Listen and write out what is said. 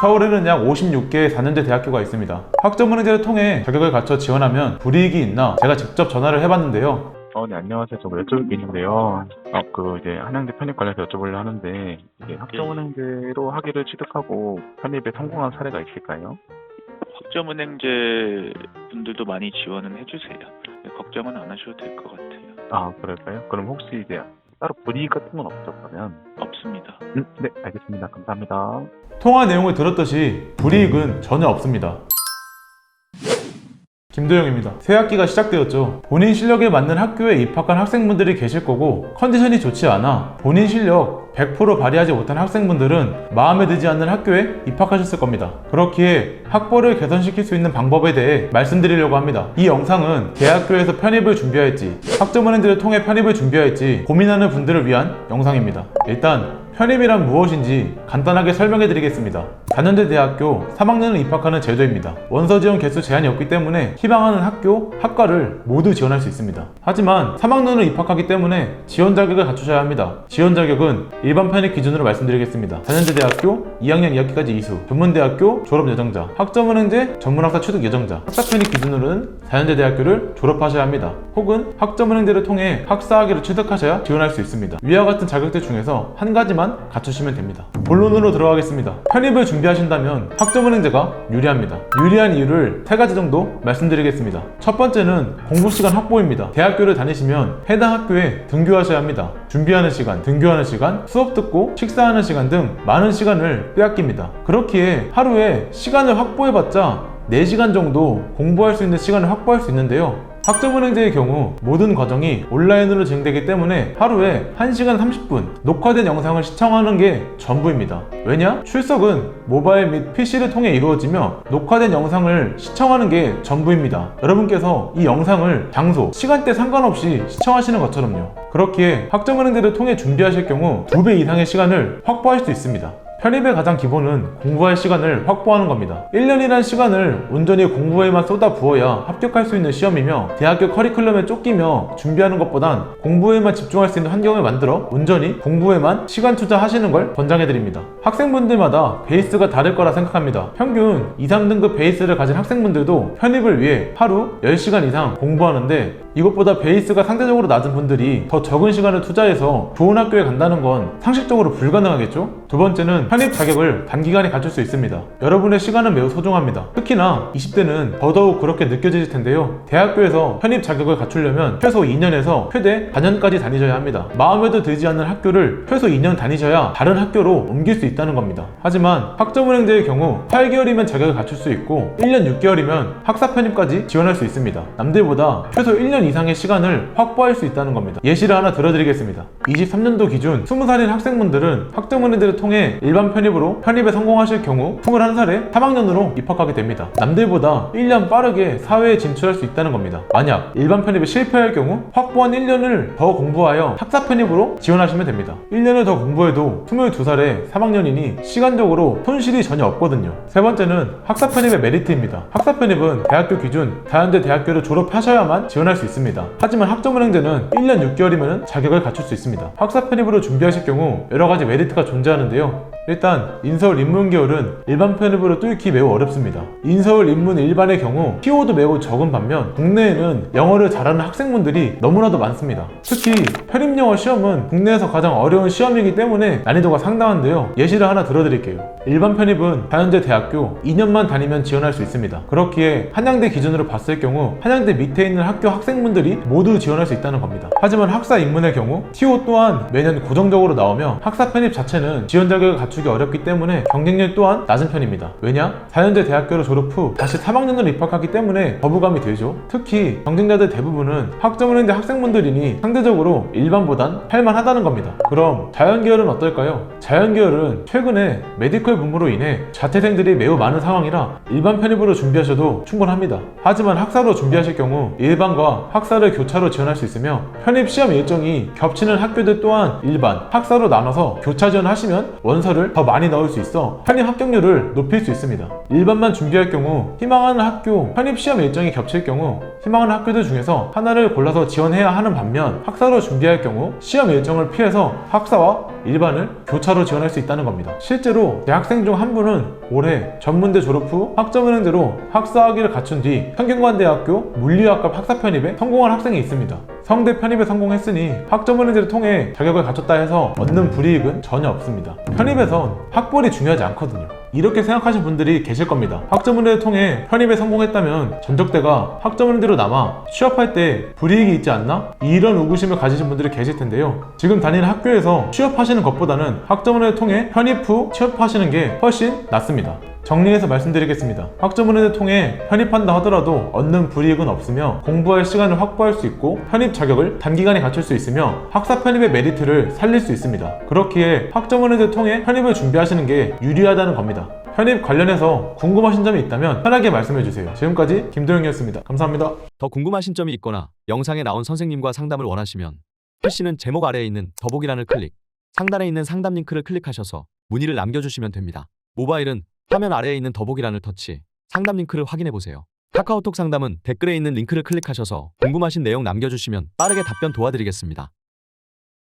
서울에는 약 56개의 4년제 대학교가 있습니다. 학점은행제를 통해 자격을 갖춰 지원하면 불이익이 있나 제가 직접 전화를 해봤는데요. 어, 네, 안녕하세요. 저 여쭤볼 게 있는데요. 어, 그, 이제, 한양대 편입 관련해서 여쭤보려 하는데, 이게 학점은행제로 학위를 취득하고 편입에 성공한 사례가 있을까요? 학점은행제 분들도 많이 지원은 해주세요. 네, 걱정은 안 하셔도 될 것 같아요. 아, 그럴까요? 그럼 혹시 이제, 따로 불이익 같은 건 없죠, 그러면? 없습니다. 음, 네, 알겠습니다. 감사합니다. 통화 내용을 들었듯이 불이익은 전혀 없습니다. 김도영입니다. 새 학기가 시작되었죠. 본인 실력에 맞는 학교에 입학한 학생분들이 계실 거고 컨디션이 좋지 않아 본인 실력 100% 발휘하지 못한 학생분들은 마음에 들지 않는 학교에 입학하셨을 겁니다. 그렇기에 학벌을 개선시킬 수 있는 방법에 대해 말씀드리려고 합니다. 이 영상은 대학교에서 편입을 준비할지 학점은행제를 통해 편입을 준비할지 고민하는 분들을 위한 영상입니다. 일단 편입이란 무엇인지 간단하게 설명해 드리겠습니다. 4년제 대학교 3학년을 입학하는 제도입니다. 원서 지원 개수 제한이 없기 때문에 희망하는 학교, 학과를 모두 지원할 수 있습니다. 하지만 3학년을 입학하기 때문에 지원 자격을 갖추셔야 합니다. 지원 자격은 일반 편입 기준으로 말씀드리겠습니다. 4년제 대학교 2학년 2학기까지 이수, 전문대학교 졸업 예정자, 학점은행제 전문학사 취득 예정자, 학사 편입 기준으로는 4년제 대학교를 졸업하셔야 합니다. 혹은 학점은행제를 통해 학사학위를 취득하셔야 지원할 수 있습니다. 위와 같은 자격들 중에서 한 가지만 갖추시면 됩니다. 본론으로 들어가겠습니다. 편입을 준비하신다면 학점은행제가 유리합니다. 유리한 이유를 세 가지 정도 말씀드리겠습니다. 첫 번째는 공부 시간 확보입니다. 대학교를 다니시면 해당 학교에 등교하셔야 합니다. 준비하는 시간, 등교하는 시간, 수업 듣고 식사하는 시간 등 많은 시간을 빼앗깁니다. 그렇기에 하루에 시간을 확보해봤자 4시간 정도 공부할 수 있는 시간을 확보할 수 있는데요. 학점은행제의 경우 모든 과정이 온라인으로 진행되기 때문에 하루에 1시간 30분 녹화된 영상을 시청하는 게 전부입니다. 왜냐? 출석은 모바일 및 PC를 통해 이루어지며 녹화된 영상을 시청하는 게 전부입니다. 여러분께서 이 영상을 장소, 시간대 상관없이 시청하시는 것처럼요. 그렇기에 학점은행제를 통해 준비하실 경우 2배 이상의 시간을 확보할 수 있습니다. 편입의 가장 기본은 공부할 시간을 확보하는 겁니다. 1년이란 시간을 온전히 공부에만 쏟아 부어야 합격할 수 있는 시험이며 대학교 커리큘럼에 쫓기며 준비하는 것보단 공부에만 집중할 수 있는 환경을 만들어 온전히 공부에만 시간 투자하시는 걸 권장해드립니다. 학생분들마다 베이스가 다를 거라 생각합니다. 평균 2, 3등급 베이스를 가진 학생분들도 편입을 위해 하루 10시간 이상 공부하는데 이것보다 베이스가 상대적으로 낮은 분들이 더 적은 시간을 투자해서 좋은 학교에 간다는 건 상식적으로 불가능하겠죠? 두 번째는 편입 자격을 단기간에 갖출 수 있습니다. 여러분의 시간은 매우 소중합니다. 특히나 20대는 더더욱 그렇게 느껴질 텐데요. 대학교에서 편입 자격을 갖추려면 최소 2년에서 최대 4년까지 다니셔야 합니다. 마음에도 들지 않는 학교를 최소 2년 다니셔야 다른 학교로 옮길 수 있다는 겁니다. 하지만 학점은행제의 경우 8개월이면 자격을 갖출 수 있고 1년 6개월이면 학사 편입까지 지원할 수 있습니다. 남들보다 최소 1년 이상의 시간을 확보할 수 있다는 겁니다. 예시를 하나 들어드리겠습니다. 23년도 기준 20살인 학생분들은 학점은행제를 통해 일반 편입으로 편입에 성공하실 경우 21살에 3학년으로 입학하게 됩니다. 남들보다 1년 빠르게 사회에 진출할 수 있다는 겁니다. 만약 일반 편입에 실패할 경우 확보한 1년을 더 공부하여 학사 편입으로 지원하시면 됩니다. 1년을 더 공부해도 22살에 3학년이니 시간적으로 손실이 전혀 없거든요. 세 번째는 학사 편입의 메리트입니다. 학사 편입은 대학교 기준 다연대 대학교를 졸업하셔야만 지원할 수 있습니다. 하지만 학점은행제는 1년 6개월이면 자격을 갖출 수 있습니다. 학사 편입으로 준비하실 경우 여러 가지 메리트가 존재하는데요. 일단 인서울 인문 계열은 일반 편입으로 뚫기 매우 어렵습니다. 인서울 인문 일반의 경우 키워도 매우 적은 반면 국내에는 영어를 잘하는 학생분들이 너무나도 많습니다. 특히 편입 영어 시험은 국내에서 가장 어려운 시험이기 때문에 난이도가 상당한데요. 예시를 하나 들어드릴게요. 일반 편입은 다현대 대학교 2년만 다니면 지원할 수 있습니다. 그렇기에 한양대 기준으로 봤을 경우 한양대 밑에 있는 학교 학생분들이 모두 지원할 수 있다는 겁니다. 하지만 학사 입문의 경우 TO 또한 매년 고정적으로 나오며 학사 편입 자체는 지원 자격을 갖추 기 어렵기 때문에 경쟁률 또한 낮은 편입니다. 왜냐? 4년제 대학교를 졸업 후 다시 3학년으로 입학하기 때문에 거부감이 들죠. 특히 경쟁자들 대부분은 학점은행대 학생분들이니 상대적으로 일반보단 할만하다는 겁니다. 그럼 자연계열은 어떨까요? 자연계열은 최근에 메디컬 붐으로 인해 자퇴생들이 매우 많은 상황이라 일반 편입으로 준비하셔도 충분합니다. 하지만 학사로 준비하실 경우 일반과 학사를 교차로 지원할 수 있으며 편입 시험 일정이 겹치는 학교들 또한 일반, 학사로 나눠서 교차 지원하시면 원서를 더 많이 넣을 수 있어 편입 합격률을 높일 수 있습니다. 일반만 준비할 경우 희망하는 학교 편입 시험 일정이 겹칠 경우 희망하는 학교들 중에서 하나를 골라서 지원해야 하는 반면 학사로 준비할 경우 시험 일정을 피해서 학사와 일반을 교차로 지원할 수 있다는 겁니다. 실제로 대학생 중 한 분은 올해 전문대 졸업 후 학점은행대로 학사 학위를 갖춘 뒤 성균관대학교 물리학과 학사 편입에 성공한 학생이 있습니다. 성대 편입에 성공했으니 학점은행대를 통해 자격을 갖췄다 해서 얻는 불이익은 전혀 없습니다. 편입에선 학벌이 중요하지 않거든요. 이렇게 생각하시는 분들이 계실 겁니다. 학점은행대를 통해 편입에 성공했다면 전적대가 학점은행대로 남아 취업할 때 불이익이 있지 않나? 이런 의구심을 가지신 분들이 계실 텐데요. 지금 다니는 학교에서 취업하시는 것보다는 학점은행을 통해 편입 후 취업하시는 게 훨씬 낫습니다. 정리해서 말씀드리겠습니다. 학점은행을 통해 편입한다 하더라도 얻는 불이익은 없으며 공부할 시간을 확보할 수 있고 편입 자격을 단기간에 갖출 수 있으며 학사 편입의 메리트를 살릴 수 있습니다. 그렇기에 학점은행을 통해 편입을 준비하시는 게 유리하다는 겁니다. 편입 관련해서 궁금하신 점이 있다면 편하게 말씀해 주세요. 지금까지 김도영이었습니다. 감사합니다. 더 궁금하신 점이 있거나 영상에 나온 선생님과 상담을 원하시면 PC는 제목 아래에 있는 더보기란을 클릭, 상단에 있는 상담 링크를 클릭하셔서 문의를 남겨주시면 됩니다. 모바일은 화면 아래에 있는 더보기란을 터치, 상담 링크를 확인해 보세요. 카카오톡 상담은 댓글에 있는 링크를 클릭하셔서 궁금하신 내용 남겨주시면 빠르게 답변 도와드리겠습니다.